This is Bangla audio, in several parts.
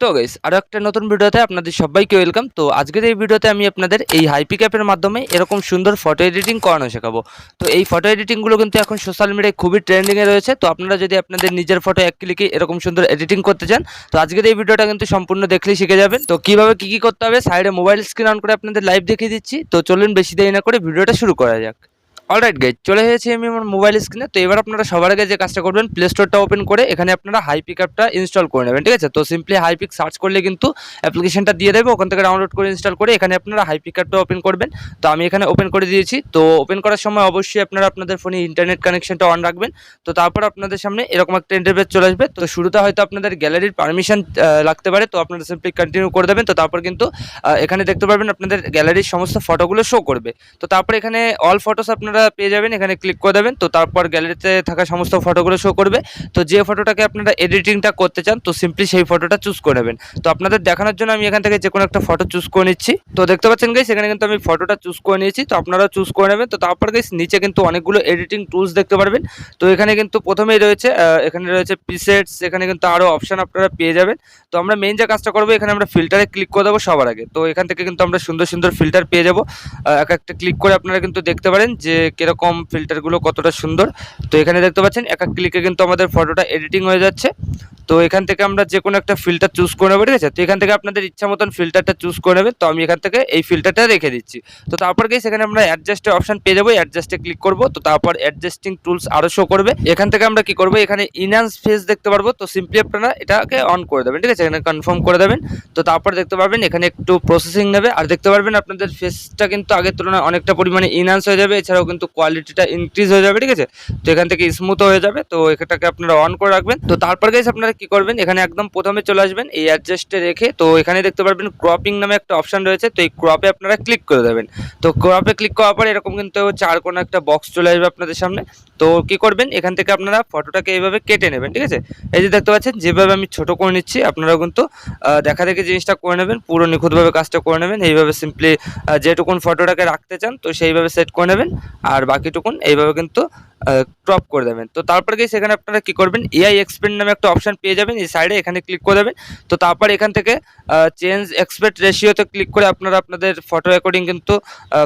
তো গাইস আরও একটা নতুন ভিডিওতে আপনাদের সবাইকে ওয়েলকাম তো আজকের এই ভিডিওতে আমি আপনাদের এই হাইপি ক্যাপের মাধ্যমে এরকম সুন্দর ফটো এডিটিং করানো শেখাবো। তো এই ফটো এডিটিংগুলো কিন্তু এখন সোশ্যাল মিডিয়ায় খুবই ট্রেন্ডিংয়ে রয়েছে। তো আপনারা যদি আপনাদের নিজের ফটো এক ক্লিকে এরকম সুন্দর এডিটিং করতে চান, তো আজকের এই ভিডিওটা কিন্তু সম্পূর্ণ দেখলেই শিখে যাবেন। তো কীভাবে কি কি করতে হবে সাইডে মোবাইল স্ক্রিন অন করে আপনাদের লাইভ দেখিয়ে দিচ্ছি। তো চলুন বেশি দেরি না করে ভিডিওটা শুরু করা যাক। অলরাইট গাইজ চলে এসেছি আমি আমার মোবাইল স্ক্রিনে তো এবার আপনারা সবার আগে যে কাজটা করবেন প্লে স্টোরটা ওপেন করে এখানে আপনারা হাইপিক অ্যাপটা ইনস্টল করে নেবেন, ঠিক আছে? তো সিম্পলি হাইপিক সার্চ করলে কিন্তু অ্যাপ্লিকেশনটা দিয়ে দেবে, ওখান থেকে ডাউনলোড করে ইনস্টল করে এখানে আপনারা হাইপিক অ্যাপটা ওপেন করবেন। তো আমি এখানে ওপেন করে দিয়েছি। তো ওপেন করার সময় অবশ্যই আপনারা আপনাদের ফোনে ইন্টারনেট কানেকশনটা অন রাখবেন। তো তারপর আপনাদের সামনে এরকম একটা ইন্টারভেস চলে আসবে। তো শুরুতে হয়তো আপনাদের গ্যালারির পারমিশন লাগতে পারে। তো আপনারা সিম্পলি কন্টিনিউ করে দেবেন। তো তারপর কিন্তু এখানে দেখতে পারবেন আপনাদের গ্যালারির সমস্ত ফটোগুলো শো করবে। তো তারপর এখানে অল ফটোস আপনারা পেয়ে যাবেন, এখানে ক্লিক করে দেবেন। তো তারপর গ্যালারিতে থাকা সমস্ত ফটোগুলো শো করবে। তো যে ফটোটাকে আপনারা এডিটিংটা করতে চান, তো সিম্পলি সেই ফটোটা চুজ করে নেবেন। তো আপনাদের দেখানোর জন্য আমি এখান থেকে যে কোনো একটা ফটো চুজ করে নিচ্ছি। তো দেখতে পাচ্ছেন গাইস এখানে কিন্তু আমি ফটোটা চুজ করে নিয়েছি। তো আপনারাও চুজ করে নেবেন। তো তারপর গাইস নিচে কিন্তু অনেকগুলো এডিটিং টুলস দেখতে পারবেন। তো এখানে কিন্তু প্রথমেই রয়েছে এখানে রয়েছে প্রিসেটস এখানে কিন্তু আরও অপশন আপনারা পেয়ে যাবেন। তো আমরা মেইন যে কাজটা করব, এখানে আমরা ফিল্টারে ক্লিক করে দেবো সবার আগে। তো এখান থেকে কিন্তু আমরা সুন্দর সুন্দর ফিল্টার পেয়ে যাব। এক একটা ক্লিক করে আপনারা কিন্তু দেখতে পারেন যে কীরকম ফিল্টারগুলো কতটা সুন্দর। তো এখানে দেখতে পাচ্ছেন, এক এক ক্লিকে কিন্তু আমাদের ফটোটা এডিটিং হয়ে যাচ্ছে। তো এখান থেকে আমরা যে কোনো একটা ফিল্টার চুজ করে নেব, ঠিক আছে? তো এখান থেকে আপনাদের ইচ্ছা মতন ফিল্টারটা চুজ করে নেবেন তো আমি এখান থেকে এই ফিল্টারটা রেখে দিচ্ছি। তো তারপর গিয়ে সেখানে আমরা অ্যাডজাস্টের অপশন পেয়ে যাব অ্যাডজাস্টে ক্লিক করব। তো তারপর অ্যাডজাস্টিং টুলস আরও শো করবে। এখান থেকে আমরা কি করব, এখানে ইনহ্যান্স ফেস দেখতে পারব। তো সিম্পলি আপনারা এটাকে অন করে দেবেন, ঠিক আছে? এখানে কনফার্ম করে দেবেন। তো তারপর দেখতে পারবেন এখানে একটু প্রসেসিং নেবে। আর দেখতে পারবেন, আপনাদের ফেসটা কিন্তু আগের তুলনায় অনেকটা পরিমাণে ইনহ্যান্স হয়ে যাবে। এছাড়াও কিন্তু কোয়ালিটিটা ইনক্রিজ হয়ে যাবে, ঠিক আছে? তো এখান থেকে স্মুথ হয়ে যাবে, তো এটাকে আপনারা অন করে রাখবেন। তো তারপর গেছে আপনারা কি করবেন? এখানে একদম প্রথমে চলে আসবেন এই অ্যাডজাস্টে রেখে, তো এখানে দেখতে পারবেন ক্রপিং নামে একটা অপশন রয়েছে, তো এই ক্রপে আপনারা ক্লিক করে দেবেন। তো ক্রপে ক্লিক করার পর এরকম কিন্তু চার কোনো একটা বক্স চলে আসবে আপনাদের সামনে। তো কি করবেন? এখান থেকে আপনারা ফটোটাকে এইভাবে কেটে নেবেন, ঠিক আছে? এই যে দেখতে পাচ্ছেন, যেভাবে আমি ছোট করে নিচ্ছি আপনারা কিন্তু দেখা দেখে জিনিসটা করে নেবেন, পুরো নিখুঁতভাবে কাজটা করে নেবেন। এইভাবে সিম্পলি যেটুকুন ফটোটাকে রাখতে চান, তো সেইভাবে সেট করে নেবেন। আর বাকিটুকুন এইভাবে কিন্তু ক্রপ করে দেবেন। তো তারপরে গিয়ে সেখানে আপনারা কি করবেন? এআই এক্সপেন্ড নামে একটা অপশন পেয়ে যাবেন, এই সাইডে এখানে ক্লিক করে দেবেন। তো তারপর এখান থেকে চেঞ্জ এক্সপেক্ট রেশিওতে ক্লিক করে আপনারা আপনাদের ফটো অ্যাকর্ডিং কিন্তু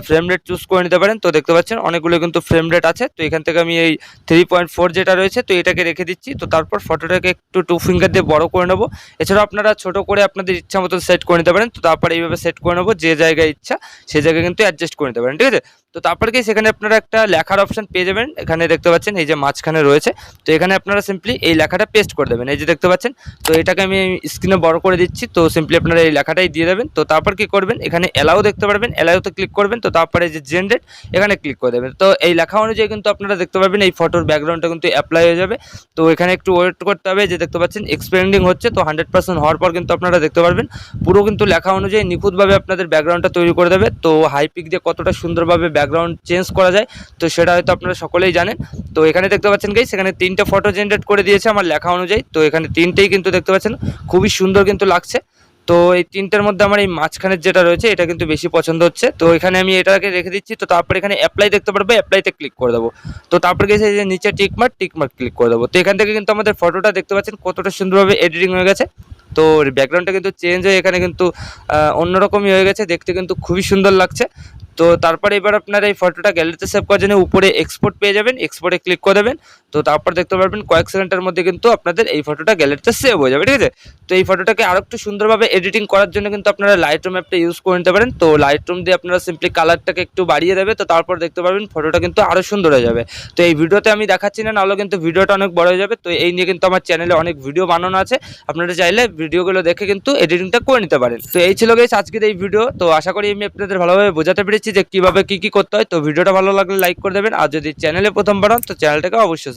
ফ্রেম রেট চুজ করে নিতে পারেন। তো দেখতে পাচ্ছেন, অনেকগুলো কিন্তু ফ্রেম রেট আছে। তো এখান থেকে আমি এই থ্রি পয়েন্ট ফোর যেটা রয়েছে, তো এটাকে রেখে দিচ্ছি। তো তারপর ফটোটাকে একটু টু ফিঙ্গার দিয়ে বড় করে নেব। এছাড়াও আপনারা ছোট করে আপনাদের ইচ্ছা মতো সেট করে নিতে পারেন। তো তারপর এইভাবে সেট করে নেব, যে জায়গায় ইচ্ছা সেই জায়গায় কিন্তু অ্যাডজাস্ট করে নিতে পারেন, ঠিক আছে? তো তারপর কি সেখানে আপনারা একটা লেখার অপশন পেয়ে যাবেন। এখানে দেখতে পাচ্ছেন, এই যে মাঝখানে রয়েছে। তো এখানে আপনারা সিম্পলি এই লেখাটা পেস্ট করে দেবেন। এই যে দেখতে পাচ্ছেন, তো এটাকে আমি স্ক্রিনে বড় করে দিচ্ছি। তো সিম্পলি আপনারা এই লেখাটাই দিয়ে দেবেন। তো তারপর কি করবেন, এখানে এলাও দেখতে পারবেন। এলাওতে ক্লিক করবেন। তো তারপরে যে জেনারেট এখানে ক্লিক করে দেবেন। তো এই লেখা অনুযায়ী কিন্তু আপনারা দেখতে পারবেন, এই ফটোর ব্যাকগ্রাউন্ডটা কিন্তু অ্যাপ্লাই হয়ে যাবে। তো এখানে একটু ওয়েট করতে হবে যে দেখতে পাচ্ছেন এক্সপেন্ডিং হচ্ছে। তো হান্ড্রেড পার্সেন্ট হওয়ার পর কিন্তু আপনারা দেখতে পারবেন, পুরো কিন্তু লেখা অনুযায়ী নিখুঁতভাবে আপনাদের ব্যাকগ্রাউন্ডটা তৈরি করে দেবে। তো হাইপিক দিয়ে কতটা সুন্দরভাবে ব্যাকগ্রাউন্ড চেঞ্জ করা যায়, তো সেটা হয়তো আপনারা সকলেই জানেন। তো এখানে দেখতে পাচ্ছেন গাইস সেখানে তিনটে ফটো জেনারেট করে দিয়েছে আমার লেখা অনুযায়ী। তো এখানে তিনটেই কিন্তু দেখতে পাচ্ছেন, খুবই সুন্দর কিন্তু লাগছে। তো এই তিনটের মধ্যে আমার এই মাঝখানের যেটা রয়েছে, এটা কিন্তু বেশি পছন্দ হচ্ছে। তো এখানে আমি এটাকে রেখে দিচ্ছি, তো তারপর এখানে অ্যাপ্লাই দেখতে পারব অ্যাপ্লাইতে ক্লিক করে দেবো। তো তারপর গেছে যে নিচে টিকমার্ক টিকমার্ক ক্লিক করে দেবো। তো এখান থেকে কিন্তু আমাদের ফটোটা দেখতে পাচ্ছেন, কতটা সুন্দরভাবে এডিটিং হয়ে গেছে। তো ব্যাকগ্রাউন্ডটা কিন্তু চেঞ্জ হয়ে এখানে কিন্তু অন্যরকমই হয়ে গেছে, দেখতে কিন্তু খুবই সুন্দর লাগছে। তো তারপরে এবার আপনার এই ফটোটা গ্যালারিতে সেভ করার জন্য উপরে এক্সপোর্ট পেয়ে যাবেন এক্সপোর্টে ক্লিক করে দেবেন। তো তারপর দেখতে পারবেন কয়েক সেকেন্ডের মধ্যে কিন্তু আপনাদের এই ফটোটা গ্যালারিতে সেভ হয়ে যাবে, ঠিক আছে? তো এই ফটোটাকে আরও একটু সুন্দরভাবে এডিটিং করার জন্য কিন্তু আপনারা লাইট রুম অ্যাপটা ইউজ করে নিতে পারেন। তো লাইট রুম দিয়ে আপনারা সিম্পলি কালারটাকে একটু বাড়িয়ে দেবে, তো তারপর দেখতে পারবেন ফটোটা কিন্তু আরও সুন্দর হয়ে যাবে। তো এই ভিডিওতে আমি দেখাচ্ছি না, নাহলে কিন্তু ভিডিওটা অনেক বড় হয়ে যাবে। তো এই নিয়ে কিন্তু আমার চ্যানেলে অনেক ভিডিও বানানো আছে। আপনারা চাইলে ভিডিওগুলো দেখে কিন্তু এডিটিংটা করে নিতে পারেন। তো এই ছিল গেছে আজকের এই ভিডিও তো আশা করি আমি আপনাদের ভালোভাবে বোঝাতে পেরেছি যে কীভাবে কি কি করতে হয়। তো ভিডিওটা ভালো লাগলে লাইক করে দেবেন। আর যদি চ্যানেলে প্রথমবার হন, তো চ্যানেলটাকে অবশ্যই